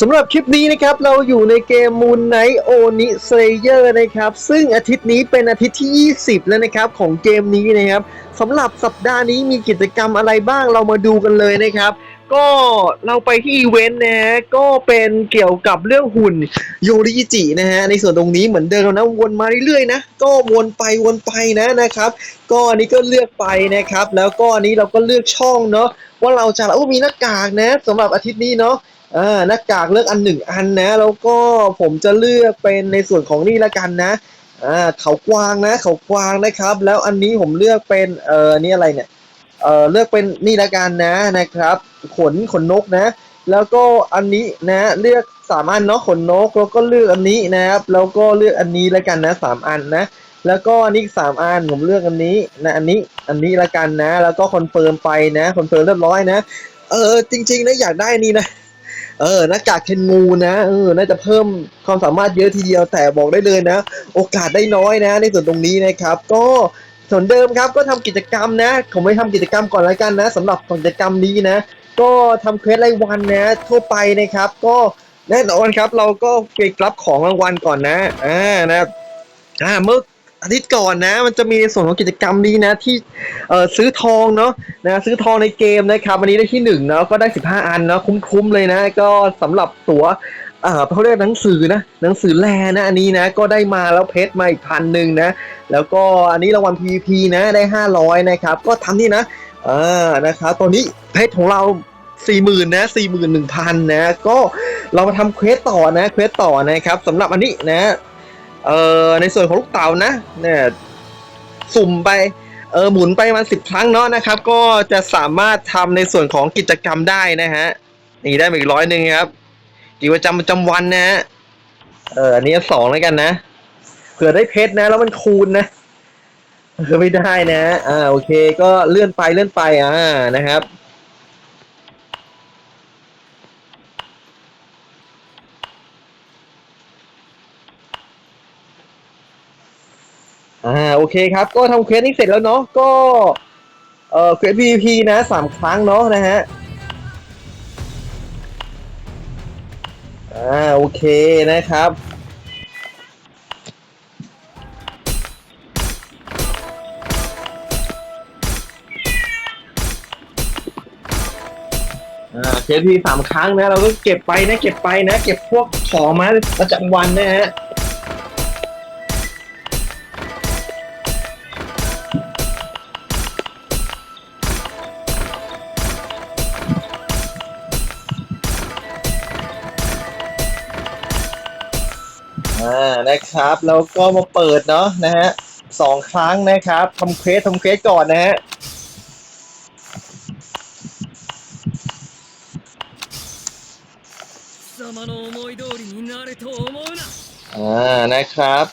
สำหรับคลิปนี้นะครับ เราอยู่ในเกม Moon Knight Oni Slayer นะครับ ซึ่งอาทิตย์นี้เป็นอาทิตย์ที่ 20 แล้วนะครับ ของเกมนี้นะครับสำหรับสัปดาห์นี้มีกิจกรรมอะไรบ้างเรามาดูกันเลยนะครับ ก็เราไปที่อีเวนต์นะฮะก็เป็นเกี่ยวกับเรื่องหุ่นโยริจินะฮะในส่วนตรงนี้เหมือนเดิมนะวนมาเรื่อยๆนะก็วนไปวนไปนะนะครับ ก็อันนี้ก็เลือกไปนะครับ แล้วก็อันนี้เราก็เลือกช่องเนาะว่าเราจะโอ้มีหน้ากากนะสำหรับอาทิตย์นี้เนาะ อ่าหน้ากากเลือกอันหนึ่งอันนะ แล้วก็ผมจะเลือกเป็นในส่วนของนี่ละกันนะอ่าเขากวางนะ เขากวางนะครับ แล้วอันนี้ผมเลือกเป็นเออนี่อะไรเนี่ยเออเลือกเป็นนี่ละกันนะนะครับ ขนขนนกนะ แล้วก็อันนี้นะเลือกสามอันเนาะขนนกแล้วก็เลือกอันนี้นะครับ แล้วก็เลือกอันนี้ละกันนะสามอันนะแล้วก็อันนี้สามอันผมเลือกอันนี้นะอันนี้อันนี้ละกันนะ แล้วก็คอนเฟิร์มไปนะคอนเฟิร์มเรียบร้อยนะเออจริงๆนะอยากได้อันนี้นะ เออหน้ากากเคนงูนะเออน่าจะเพิ่มความสามารถเยอะทีเดียวแต่บอกได้เลยนะ โอกาสได้น้อยนะ ในส่วนตรงนี้นะครับ ก็ส่วนเดิมครับก็ทำกิจกรรมนะ ผมไม่ทำกิจกรรมก่อนแล้วกันนะสำหรับกิจกรรมนี้นะ ก็ทำเควสรายวันนะ ทั่วไปนะครับ ก็แน่นอนครับ เราก็ไปรับของรางวัลก่อนนะอ่านะครับอ่าเมื่อ อาทิตย์ก่อนนะ มันจะมีส่วนของกิจกรรมนี้นะที่เออซื้อทองเนาะนะซื้อทองในเกมนะครับวันนี้ได้ที่หนึ่งเนาะก็ได้15อันเนาะคุ้มๆเลยนะ ก็สำหรับตั๋วอ่าเขาเรียกหนังสือนะหนังสือแลนะอันนี้นะก็ได้มาแล้วเพชรมาอีกพันหนึ่งนะ แล้วก็อันนี้รางวัล PVP นะได้ 500 นะครับ ก็ทำนี่นะอ่านะครับตอนนี้เพชรของเรา40,000นนะ41,000นะ ก็เรามาทำเควสต่อนะเควสต่อนะครับสำหรับอันนี้นะ เอ่อในส่วนของลูกเต๋านะเนี่ยสุ่มไปเออหมุนไปมาสิบครั้งเนาะนะครับ ก็จะสามารถทำในส่วนของกิจกรรมได้นะฮะนี่ได้อีกร้อยหนึ่งครับกิจกรรมประจำวันนะฮะเอออันนี้สองแล้วกันนะเผื่อได้เพชรนะ แล้วมันคูณนะเออไม่ได้นะอ่าโอเค ก็เลื่อนไปเลื่อนไปอ่านะครับ อ่าโอเคครับ ก็ทำเควสนี้เสร็จแล้วเนาะก็เอ่อเควส PVP นะสามครั้งเนาะนะฮะอ่าโอเคนะครับอ่าเควส PVP สามครั้งนะ เราก็เก็บไปนะ เก็บไปนะ เก็บพวกของมาประจำวันนะฮะ นะครับ แล้วก็มาเปิดเนาะนะฮะสองครั้งนะครับทำเควสทำเควสก่อนนะฮะอ่านะครับ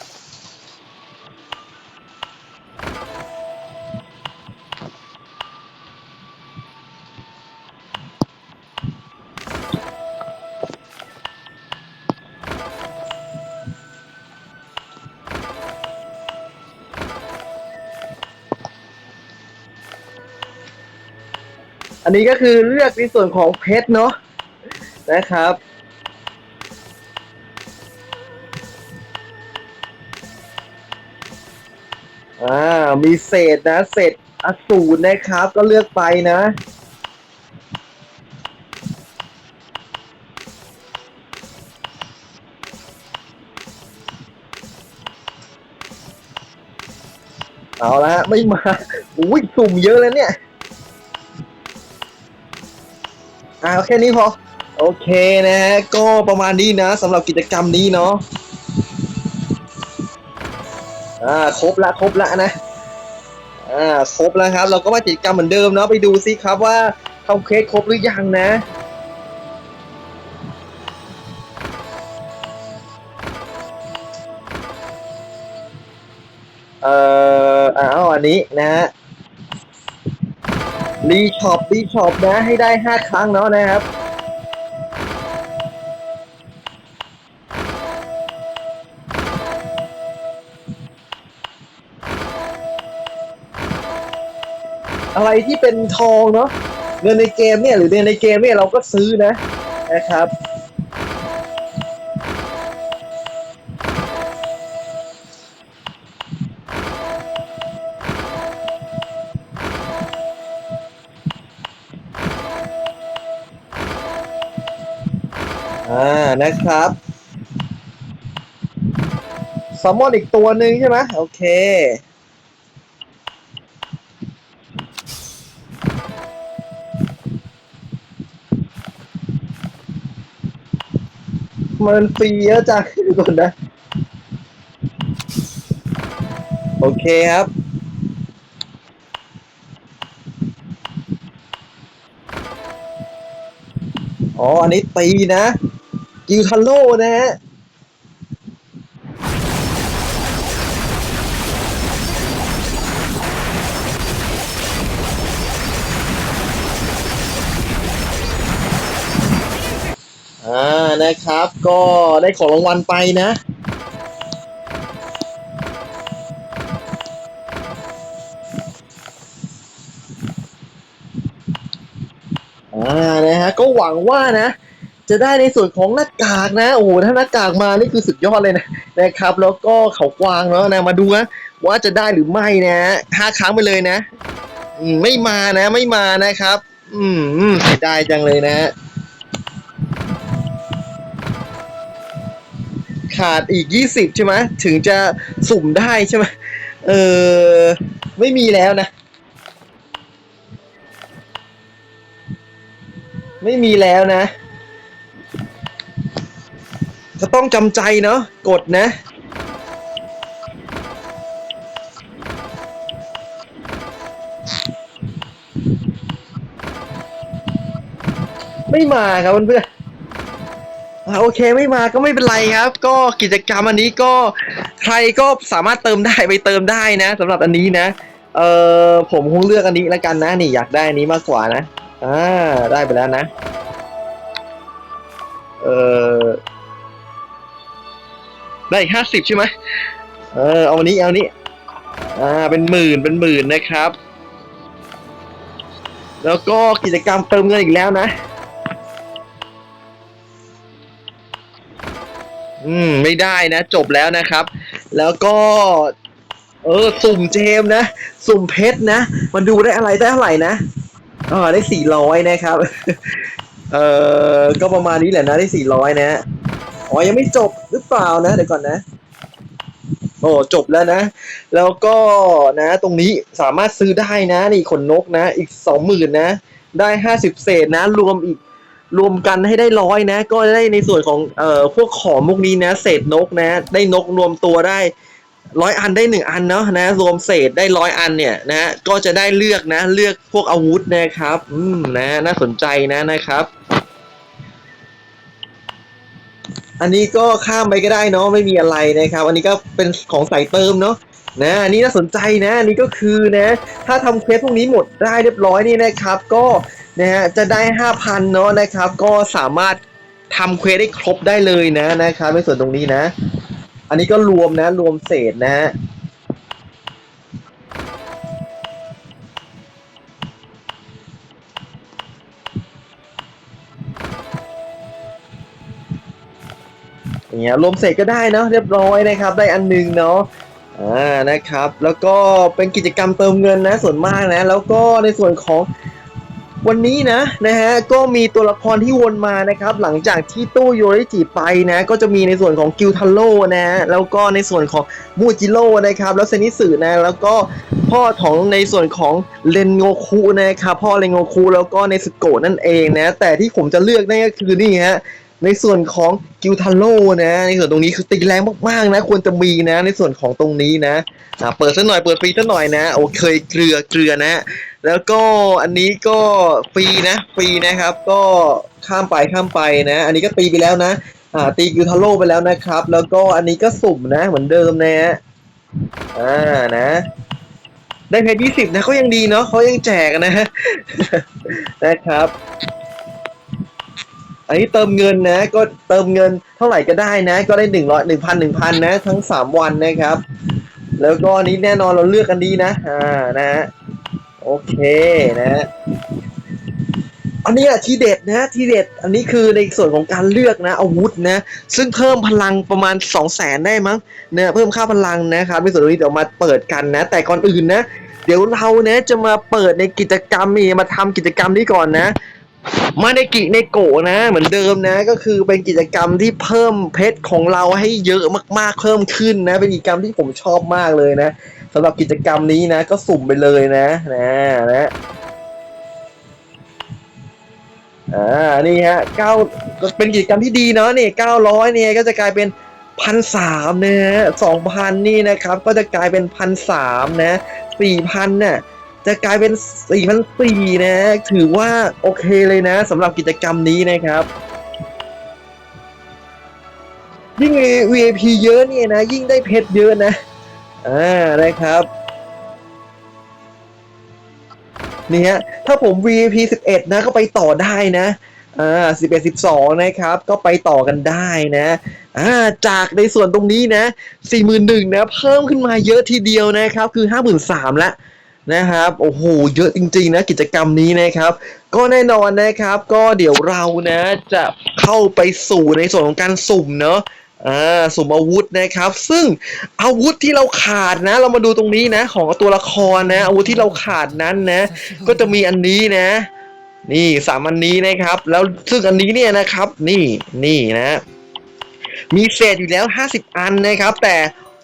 อันนี้ก็คือเลือกในส่วนของเพชรเนาะนะครับ อ่า มีเศษนะ เศษอสูรนะครับ ก็เลือกไปนะเอาละฮะไม่มาอุ้ยสุ่มเยอะแล้วเนี่ย อ่าแค่นี้พอ โอเคนะฮะ ก็ประมาณนี้นะสำหรับกิจกรรมนี้เนาะ อ่า ครบละครบละนะ อ่า ครบแล้วครับ เราก็มากิจกรรมเหมือนเดิมเนาะ ไปดูซิครับว่าทำเควสครบหรือยังนะเอ่ออ้าวอันนี้นะฮะ รีช็อปรีช็อปนะให้ได้ห้าครั้งเนาะนะครับอะไรที่เป็นทองเนาะเงินในเกมเนี่ยหรือเงินในเกมเนี่ยเราก็ซื้อนะนะครับ นะครับแซลมอนอีกตัวหนึ่งใช่ไหมโอเค มันฟรีเยอะจังทุกคนนะ โอเคครับอ๋อ อันนี้ตีนะ กิวทันโลนะฮะอ่านะครับ ก็ได้ของรางวัลไปนะอ่านะฮะก็หวังว่านะ จะได้ในส่วนของหน้ากากนะ โอ้โหถ้าหน้ากากมานี่คือสุดยอดเลยนะนะครับ แล้วก็เขากวางแล้วนะมาดูนะว่าจะได้หรือไม่นะห้าครั้งไปเลยนะไม่มานะ ไม่มานะครับอืมอืมเสียดายจังเลยนะ ขาดอีกยี่สิบใช่ไหมถึงจะสุ่มได้ใช่ไหมเออไม่มีแล้วนะไม่มีแล้วนะ ก็ต้องจำใจเนาะกดนะ ไม่มาครับเพื่อนโอเคไม่มาก็ไม่เป็นไรครับ ก็กิจกรรมอันนี้ก็ใครก็สามารถเติมได้ไปเติมได้นะสำหรับอันนี้นะ เออผมคงเลือกอันนี้แล้วกันนะนี่อยากได้อันนี้มากกว่านะอ่าได้ไปแล้วนะ เออ ได้อีกห้าสิบใช่ไหมเออเอาอันนี้เอาอันนี้อ่าเป็นหมื่นเป็นหมื่นนะครับ แล้วก็กิจกรรมเติมเงินอีกแล้วนะ อืมไม่ได้นะ จบแล้วนะครับ แล้วก็ เออสุ่มเจมส์นะ สุ่มเพชรนะ มันดูได้อะไรได้เท่าไหร่นะอ๋อได้สี่ร้อยนะครับ เออก็ประมาณนี้แหละนะได้สี่ร้อยนะ อ๋อ ยังไม่จบหรือเปล่านะ เดี๋ยวก่อนนะ โอ้จบแล้วนะ แล้วก็นะ ตรงนี้สามารถซื้อได้นะ นี่ขนนกนะ อีกสองหมื่นนะ ได้ห้าสิบเศษนะ รวมอีกรวมกันให้ได้ร้อยนะ ก็ได้ในส่วนของเอ่อพวกของพวกนี้นะ เศษนกนะ ได้นกรวมตัวได้ร้อยอันได้หนึ่งอันเนาะนะ รวมเศษได้ร้อยอันเนี่ยนะ ก็จะได้เลือกนะ เลือกพวกอาวุธนะครับ อืมนะ น่าสนใจนะนะครับ อันนี้ก็ข้ามไปก็ได้เนาะไม่มีอะไรนะครับ อันนี้ก็เป็นของใส่เติมเนาะนะอันนี้น่าสนใจนะอันนี้ก็คือนะ ถ้าทำเควสพวกนี้หมดได้เรียบร้อยนี่นะครับ ก็นะฮะจะได้ห้าพันเนาะนะครับ ก็สามารถทำเควสได้ครบได้เลยนะนะครับในส่วนตรงนี้นะ อันนี้ก็รวมนะรวมเศษนะ เงี้ยรวมเศษก็ได้เนาะเรียบร้อยนะครับ ได้อันหนึงเนาะอ่านะครับ แล้วก็เป็นกิจกรรมเติมเงินนะส่วนมากนะ แล้วก็ในส่วนของวันนี้นะนะฮะก็มีตัวละครที่วนมานะครับ หลังจากที่ตู้โยริจิไปนะ ก็จะมีในส่วนของกิวทันโร่นะฮะแล้วก็ในส่วนของมูจิโร่นะครับ แล้วเซนิสึนะแล้วก็พ่อของในส่วนของเรนโงคุนะครับพ่อเรนโงคุแล้วก็ในสโกนั่นเองนะ แต่ที่ผมจะเลือกนั่นก็คือนี่ฮะ ในส่วนของกิวทันโร่นะในส่วนตรงนี้คือตีแรงมากๆนะ ควรจะมีนะ ในส่วนของตรงนี้นะอ่าเปิดซะหน่อยเปิดฟรีซะหน่อยนะ โอเคเกลือเกลือนะ แล้วก็อันนี้ก็ฟรีนะฟรีนะครับ ก็ข้ามไปข้ามไปนะ อันนี้ก็ตีไปแล้วนะอ่าตีกิวทาโร่ไปแล้วนะครับ แล้วก็อันนี้ก็สุ่มนะ เหมือนเดิมนะฮะอ่านะได้เพชรยี่สิบนะเขายังดีเนาะเขายังแจกนะนะครับ อันนี้เติมเงินนะ ก็เติมเงินเท่าไหร่ก็ได้นะ ก็ได้หนึ่งร้อยหนึ่งพันหนึ่งพันนะ ทั้งสามวันนะครับ แล้วก็อันนี้แน่นอนเราเลือกกันดีนะอ่านะ โอเคนะ อันนี้อะทีเด็ดนะทีเด็ด อันนี้คือในส่วนของการเลือกนะ อาวุธนะ ซึ่งเพิ่มพลังประมาณ2 0 0แสนได้มั้งเนี่ยเพิ่มค่าพลังนะครับในส่วนตรงนี้เดี๋ยวมาเปิดกันนะ แต่ก่อนอื่นนะ เดี๋ยวเราเนี่ยจะมาเปิดในกิจกรรมนี่มาทำกิจกรรมนี้ก่อนนะ มาในกิในโกนะ เหมือนเดิมนะ ก็คือเป็นกิจกรรมที่เพิ่มเพชรของเราให้เยอะมากๆเพิ่มขึ้นนะ เป็นกิจกรรมที่ผมชอบมากเลยนะสำหรับกิจกรรมนี้นะ ก็สุ่มไปเลยนะนะนะอ่านี่ฮะเก้าก็เป็นกิจกรรมที่ดีเนาะนี่เก้าร้อยเนี่ยก็จะกลายเป็นพันสามนะฮะสองพันนี่นะครับ ก็จะกลายเป็นพันสามนะสี่พันน่ะ จะกลายเป็นสี่พันสี่นะถือว่าโอเคเลยนะสำหรับกิจกรรมนี้นะครับ ยิ่ง VIP เยอะเนี่ยนะ ยิ่งได้เพชรเยอะนะ อ่านะครับนี่ฮะถ้าผม VIP 11 นะก็ไปต่อได้นะอ่า11 12 นะครับ ก็ไปต่อกันได้นะอ่าจากในส่วนตรงนี้นะ 41,000นะ เพิ่มขึ้นมาเยอะทีเดียวนะครับ คือ 53,000ละ นะครับโอ้โหเยอะจริงๆนะกิจกรรมนี้นะครับ ก็แน่นอนนะครับ ก็เดี๋ยวเรานะจะเข้าไปสู่ในส่วนของการสุ่มเนาะอ่าสุ่มอาวุธนะครับ ซึ่งอาวุธที่เราขาดนะ เรามาดูตรงนี้นะ ของตัวละครนะ อาวุธที่เราขาดนั้นนะ ก็จะมีอันนี้นะ นี่สามอันนี้นะครับ แล้วซึ่งอันนี้เนี่ยนะครับ นี่นี่นะ มีเศษอยู่แล้ว 50 อันนะครับ แต่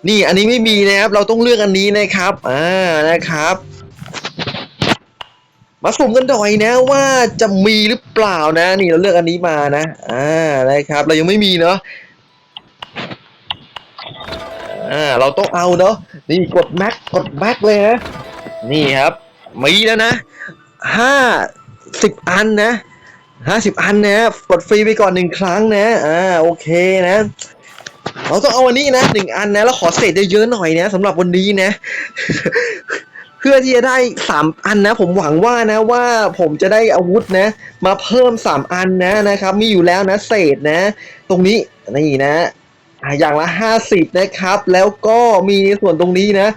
นี่อันนี้ไม่มีนะครับ เราต้องเลือกอันนี้นะครับ อ่านะครับ มาสุ่มกันหน่อยนะว่าจะมีหรือเปล่านะ นี่เราเลือกอันนี้มานะ อ่านะครับ เรายังไม่มีเนาะอ่าเราต้องเอาเนาะนี่กดแม็กกดแม็กเลยนะนี่ครับ มีแล้วนะห้าสิบอันนะห้าสิบอันนะกดฟรีไปก่อนหนึ่งครั้งนะอ่าโอเคนะ เราต้องเอาอันนี้นะหนึ่งอันนะแล้วขอเศษเยอะๆหน่อยนะสำหรับวันนี้นะ เพื่อที่จะได้สามอันนะ ผมหวังว่านะว่าผมจะได้อาวุธนะ มาเพิ่มสามอันนะนะครับ มีอยู่แล้วนะเศษนะ ตรงนี้นี่นะอะอย่างละห้าสิบนะครับ แล้วก็มีในส่วนตรงนี้นะ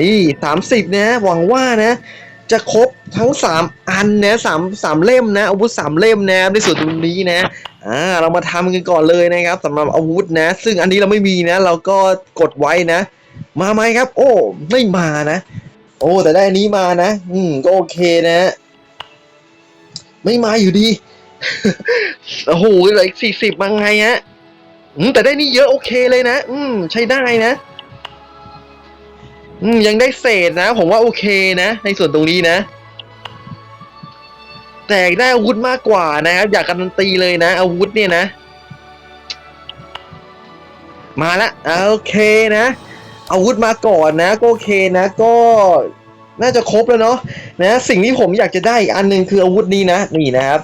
นี่สามสิบนะ หวังว่านะ จะครบทั้งสามอันนะสามสามเล่มนะอาวุธสามเล่มนะในส่วนตรงนี้นะอ่าเรามาทำกันก่อนเลยนะครับสำหรับอาวุธนะ ซึ่งอันนี้เราไม่มีนะ เราก็กดไว้นะ มาไหมครับ โอ้ไม่มานะ โอ้แต่ได้อันนี้มานะ อืมก็โอเคนะ ไม่มาอยู่ดีโอ้โหเหลืออีกสี่สิบมาไงฮะอืมแต่ได้นี่เยอะโอเคเลยนะ อืมใช้ได้นะ อืมยังได้เศษนะ ผมว่าโอเคนะ ในส่วนตรงนี้นะ แต่ได้อาวุธมากกว่านะครับ อยากการันตีเลยนะ อาวุธเนี่ยนะ มาละโอเคนะ อาวุธมาก่อนนะก็โอเคนะ ก็น่าจะครบแล้วเนาะนะ สิ่งที่ผมอยากจะได้อีกอันหนึ่งคืออาวุธนี้นะ นี่นะครับ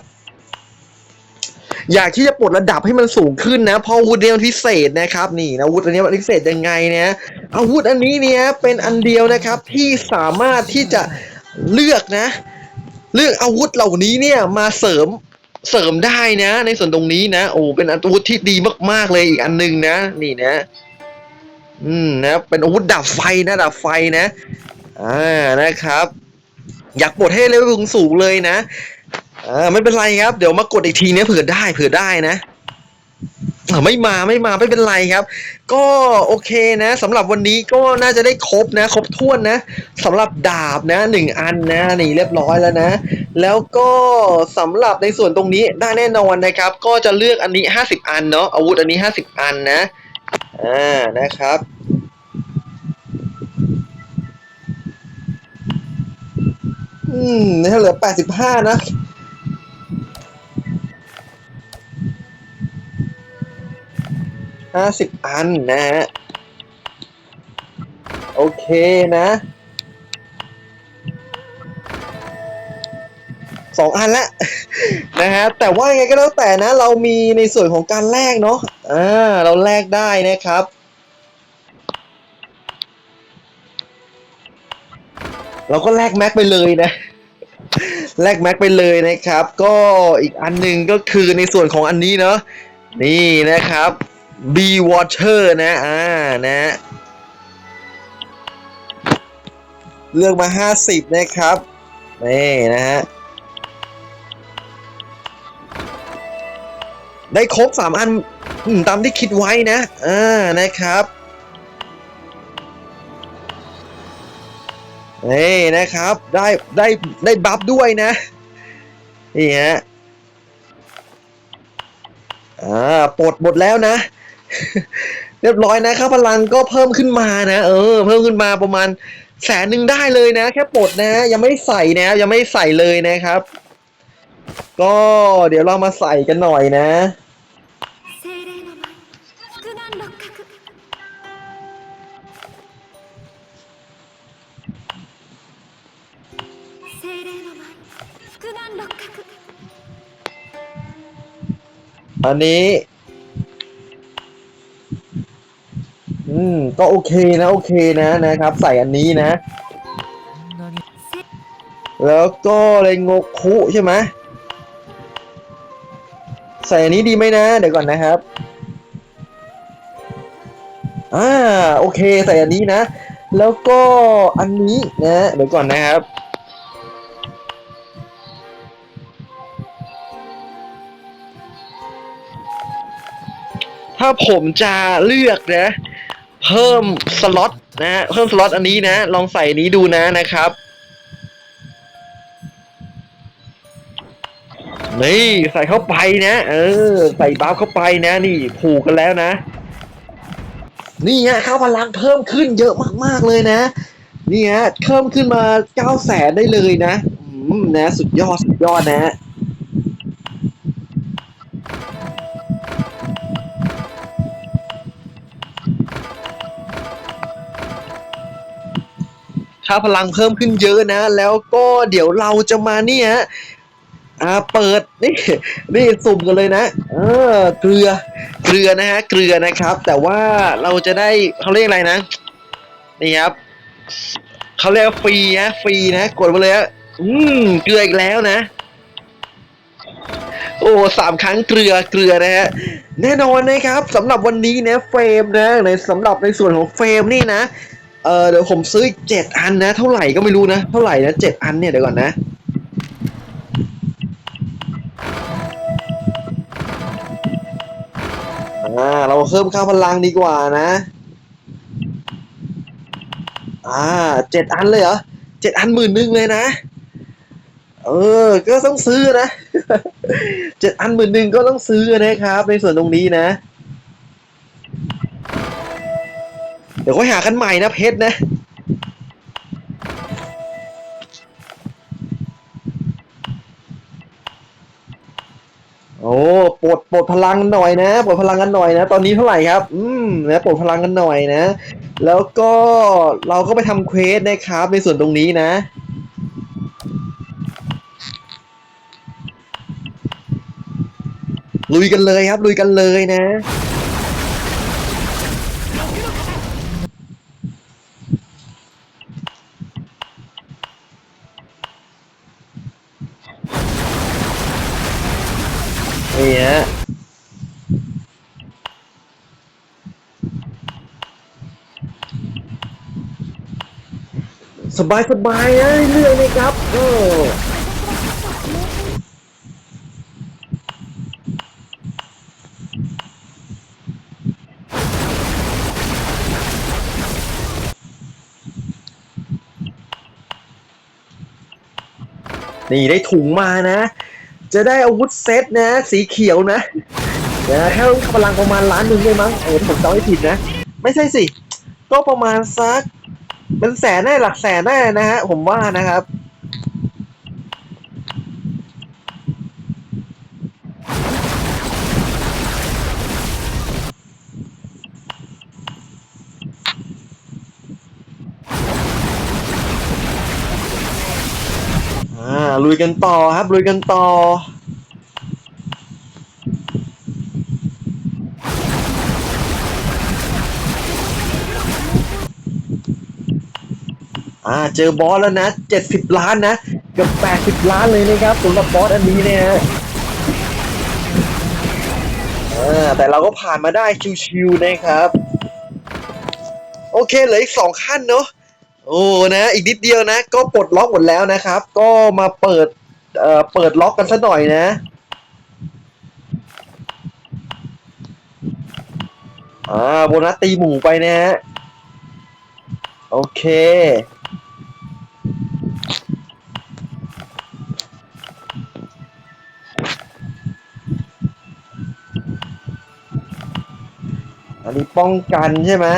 อยากที่จะปลดระดับให้มันสูงขึ้นนะ เพราะอาวุธเนี้ยมันพิเศษนะครับ นี่นะอาวุธอันนี้มันพิเศษยังไงเนี่ยอาวุธอันนี้เนี่ยเป็นอันเดียวนะครับที่สามารถที่จะเลือกนะ เลือกอาวุธเหล่านี้เนี่ยมาเสริมเสริมได้นะ ในส่วนตรงนี้นะ โอ้เป็นอาวุธที่ดีมาก ๆ เลยอีกอันหนึงนะ นี่นะ อืมนะ เป็นอาวุธดับไฟนะดับไฟนะอ่านะครับ อยากปลดให้เลเวลสูงเลยนะ อ่าไม่เป็นไรครับ เดี๋ยวมากดอีกทีเนี้ยเผื่อได้เผื่อได้นะไม่มาไม่มาไม่เป็นไรครับ ก็โอเคนะสำหรับวันนี้ก็น่าจะได้ครบนะ ครบถ้วนนะสำหรับดาบนะหนึ่งอันนะนี่เรียบร้อยแล้วนะ แล้วก็สำหรับในส่วนตรงนี้ได้แน่นอนนะครับ ก็จะเลือกอันนี้ห้าสิบอันเนาะอาวุธอันนี้ห้าสิบอันนะอ่านะครับอืมเหลือแปดสิบห้านะ ห้าสิบอันนะฮะ โอเคนะสองอันละนะฮะแต่ว่ายังไงก็แล้วแต่นะ เรามีในส่วนของการแลกเนาะอ่าเราแลกได้นะครับ เราก็แลกแม็กไปเลยนะแลกแม็กไปเลยนะครับ ก็อีกอันหนึ่งก็คือในส่วนของอันนี้เนาะนี่นะครับ B Water นะ อ่า นะ เลือกมาห้าสิบนะครับ นี่นะฮะ ได้ครบสามอันตามที่คิดไว้นะ อ่า นะครับ นี่นะครับ ได้ ได้ ได้บัฟด้วยนะ นี่ฮะ อ่า ปลดหมดแล้วนะ เรียบร้อยนะค่าพลังก็เพิ่มขึ้นมานะ เออ เพิ่มขึ้นมาประมาณแสนหนึ่งได้เลยนะ แค่ปลดนะ ยังไม่ใส่นะ ยังไม่ใส่เลยนะครับ ก็เดี๋ยวเรามาใส่กันหน่อยนะอันนี้ อืม ก็โอเคนะโอเคนะนะครับ ใส่อันนี้นะ แล้วก็เลงโงคุใช่ไหมใส่อันนี้ดีไหมนะ เดี๋ยวก่อนนะครับอ่าโอเคใส่อันนี้นะ แล้วก็อันนี้นะเดี๋ยวก่อนนะครับถ้าผมจะเลือกนะ เพิ่มสล็อตนะ เพิ่มสล็อตอันนี้นะ ลองใส่นี้ดูนะนะครับ นี่ใส่เข้าไปนะ เออ ใส่บัฟเข้าไปนะ นี่ผูกกันแล้วนะ นี่ฮะเข้าพลังเพิ่มขึ้นเยอะมากๆเลยนะ นี่ฮะเพิ่มขึ้นมาเก้าแสนได้เลยนะอืมนะ สุดยอด สุดยอดนะ ค่าพลังเพิ่มขึ้นเยอะนะ แล้วก็เดี๋ยวเราจะมาเนี่ยอ่าเปิดนี่นี่สุ่มกันเลยนะเออเกลือเกลือนะฮะเกลือนะครับ แต่ว่าเราจะได้เขาเรียกอะไรนะนี่ครับเขาเรียกฟรีนะฟรีนะกดมาเลยฮะอืมเกลืออีกแล้วนะโอ้สามครั้งเกลือเกลือนะฮะแน่นอนนะครับสำหรับวันนี้นะเฟรมนะในสำหรับในส่วนของเฟรมนี่นะ เออเดี๋ยวผมซื้ออีกเจ็ดอันนะ เท่าไหร่ก็ไม่รู้นะ เท่าไหร่นะเจ็ดอันเนี่ยเดี๋ยวก่อนนะ อ่า เราเพิ่มค่าพลังดีกว่านะ อ่าเจ็ดอันเลยเหรอเจ็ดอันหมื่นหนึ่งเลยนะ เออ ก็ต้องซื้อนะเจ็ดอันหมื่นหนึ่งก็ต้องซื้อนะครับ ในส่วนตรงนี้นะ เดี๋ยวค่อยหากันใหม่นะเพชรนะ โอ้ปลดปลดพลังกันหน่อยนะปลดพลังกันหน่อยนะ ตอนนี้เท่าไหร่ครับ อืมนะปลดพลังกันหน่อยนะ แล้วก็เราก็ไปทำเควสนะครับ ในส่วนตรงนี้นะลุยกันเลยครับ ลุยกันเลยนะ นี่ฮะสบายสบายๆนะเรื่อยเลยครับโอ้นี่ได้ถุงมานะ จะได้อาวุธเซตนะ สีเขียวนะเดี๋ยวนะแค่พลังประมาณล้านหนึ่งเลยมั้งเออถ้าผมจำไม่ผิดนะ ไม่ใช่สิ ก็ประมาณสัก เป็นแสนแน่หลักแสนแน่นะฮะผมว่านะครับอ่าลุยกันต่อครับลุยกันต่อ อ่าเจอบอสแล้วนะเจ็ดสิบล้านนะเกือบแปดสิบล้านเลยนะครับสำหรับบอสอันนี้เนี่ยอ่าแต่เราก็ผ่านมาได้ชิวๆนะครับ โอเคเหลืออีกสองขั้นเนาะโอ้นะ อีกนิดเดียวนะ ก็ปลดล็อกหมดแล้วนะครับ ก็มาเปิดเอ่อเปิดล็อกกันสักหน่อยนะอ่าโบนัสตีหมูไปนะฮะโอเค ป้องกันใช่ไหม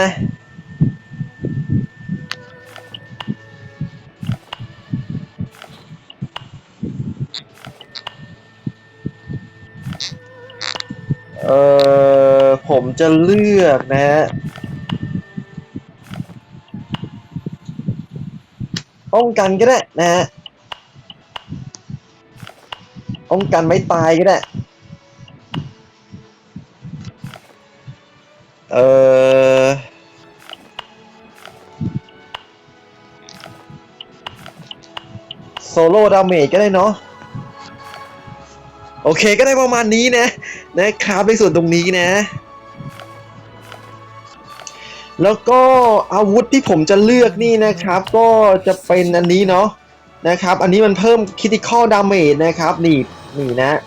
เออผมจะเลือกนะฮะป้องกันก็ได้นะฮะป้องกันไม่ตายก็ได้ โซโล่ดาเมจก็ได้เนาะโอเคก็ได้ประมาณนี้นะ นะครับในส่วนตรงนี้นะ แล้วก็อาวุธที่ผมจะเลือกนี่นะครับ ก็จะเป็นอันนี้เนาะนะครับ อันนี้มันเพิ่ม critical damage นะครับ นี่นี่นะ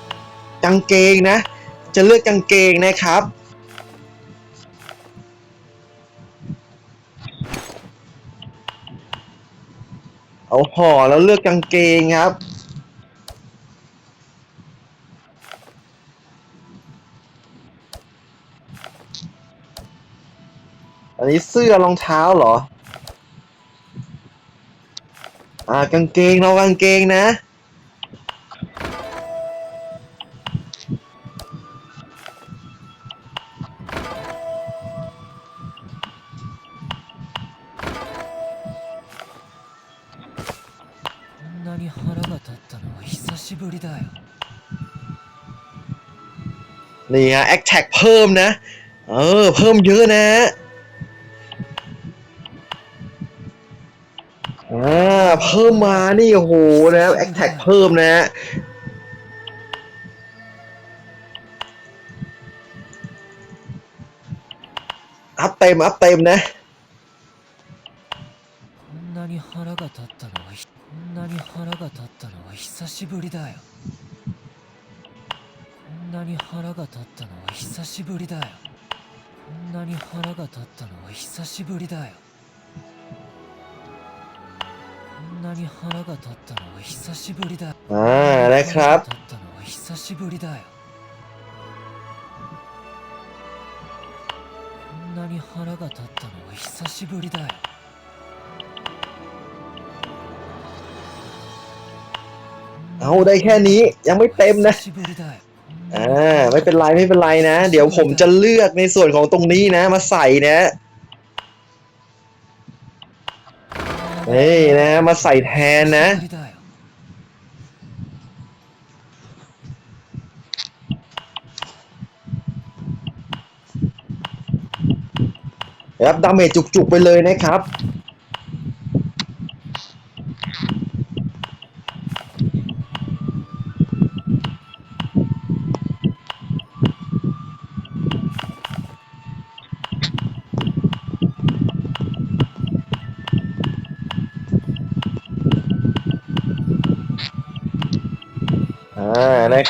กางเกงนะ จะเลือกกางเกงนะครับ เอาห่อแล้วเลือกกางเกงครับ อันนี้เสื้อรองเท้าเหรอ อ่ากางเกงเรากางเกงนะ ぶりだよ นี่ฮะแอคแท็กเพิ่มนะ เออ เพิ่มเยอะนะอ่าเพิ่มมานี่โอ้โหนะแอคแท็กเพิ่มนะ อัพเต็ม อัพเต็มนะ こんなに腹が立ったの 久しぶりだよこんなに腹が立ったのは久しぶりだよこんなに腹が立ったのは久しぶりだよこんなに腹が立ったのは久しぶりだ อ่า นะครับ 腹が立ったのは久しぶりだよこんなに腹が立ったのは久しぶりだよ เอาได้แค่นี้ยังไม่เต็มนะอ่าไม่เป็นไรไม่เป็นไรนะ เดี๋ยวผมจะเลือกในส่วนของตรงนี้นะ มาใส่นะนี่นะ มาใส่แทนนะรับดาเมจจุกๆไปเลยนะครับ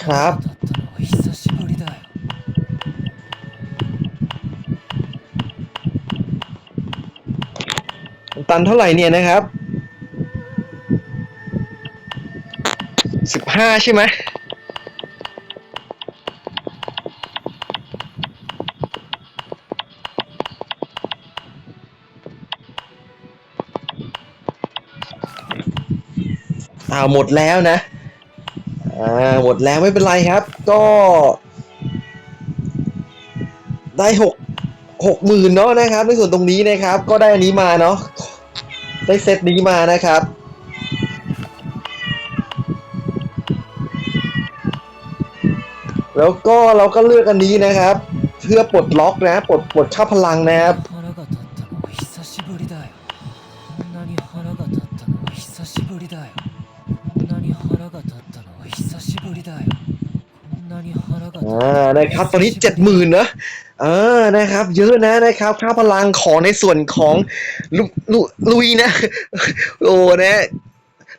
ครับ ตันเท่าไหร่เนี่ยนะครับสิบห้าใช่ไหมเอาหมดแล้วนะ อ่าหมดแล้วไม่เป็นไรครับ ก็ ได้หกหกหมื่นเนาะนะครับ ในส่วนตรงนี้นะครับ ก็ได้อันนี้มาเนาะได้เซตนี้มานะครับแล้วก็เราก็เลือกอันนี้นะครับ เพื่อปลดล็อกนะปลดปลดค่าพลังนะครับ นะครับ ตอนนี้เจ็ดหมื่นนะเออนะครับ เยอะนะนะครับ ค่าพลังของในส่วนของลุลุลุยนะ โอ้นะ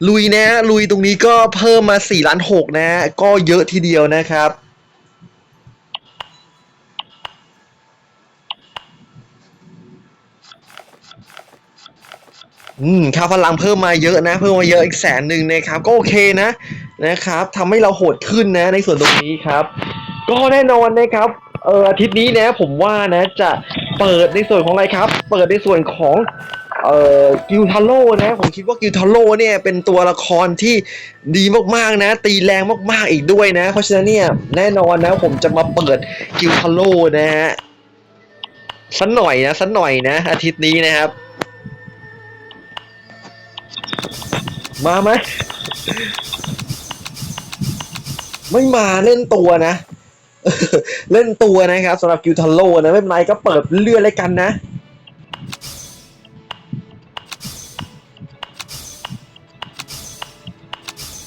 ลุยนะลุยตรงนี้ก็เพิ่มมาสี่ล้านหกนะ ก็เยอะทีเดียวนะครับอืมค่าพลังเพิ่มมาเยอะนะ เพิ่มมาเยอะอีกแสนหนึ่งนะครับ ก็โอเคนะนะครับทำให้เราโหดขึ้นนะในส่วนตรงนี้ครับ ก็แน่นอนนะครับเอออาทิตย์นี้นะผมว่านะจะเปิดในส่วนของอะไรครับ เปิดในส่วนของเอ่อกิวทาโร่นะผมคิดว่ากิวทาโร่เนี่ยเป็นตัวละครที่ดีมากๆนะ ตีแรงมากๆอีกด้วยนะ เพราะฉะนั้นเนี่ยแน่นอนนะผมจะมาเปิดกิวทาโร่นะฮะสักหน่อยนะสักหน่อยนะ อาทิตย์นี้นะครับ มาไหมไม่มาเล่นตัวนะ เล่นตัวนะครับสำหรับกิวทาโร่นะไม่เป็นไรก็เปิดเรื่อยๆเลยกันนะ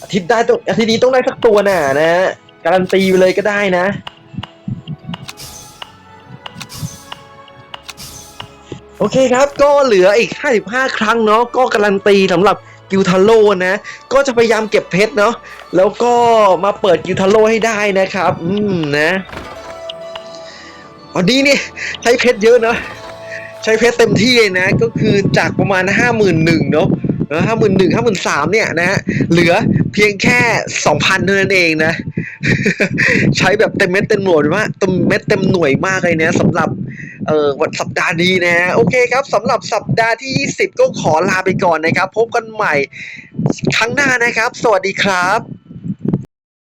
อาทิตย์ได้ต้องอาทิตย์นี้ต้องได้สักตัวน่ะนะการันตีไปเลยก็ได้นะโอเคครับ ก็เหลืออีก 55 ครั้งเนาะ ก็การันตีสำหรับ กิวทาโร่นะ ก็จะพยายามเก็บเพชรเนาะแล้วก็มาเปิดกิวทาโร่ให้ได้นะครับ อืมนะอันนี้นี่ใช้เพชรเยอะเนาะใช้เพชรเต็มที่เลยนะ ก็คือจากประมาณ 51,000เนาะห้าหมื่นหนึ่งห้าหมื่นสามเนี่ยนะฮะเหลือเพียงแค่สองพันเท่านั้นเองนะ ใช้แบบเต็มเม็ดเต็มหน่วยมากเต็มเม็ดเต็มหน่วยมากเลยนะสำหรับ เออวันสัปดาห์นี้นะฮะโอเคครับสำหรับสัปดาห์ที่ 20 ก็ขอลาไปก่อนนะครับ พบกันใหม่ครั้งหน้านะครับ สวัสดีครับ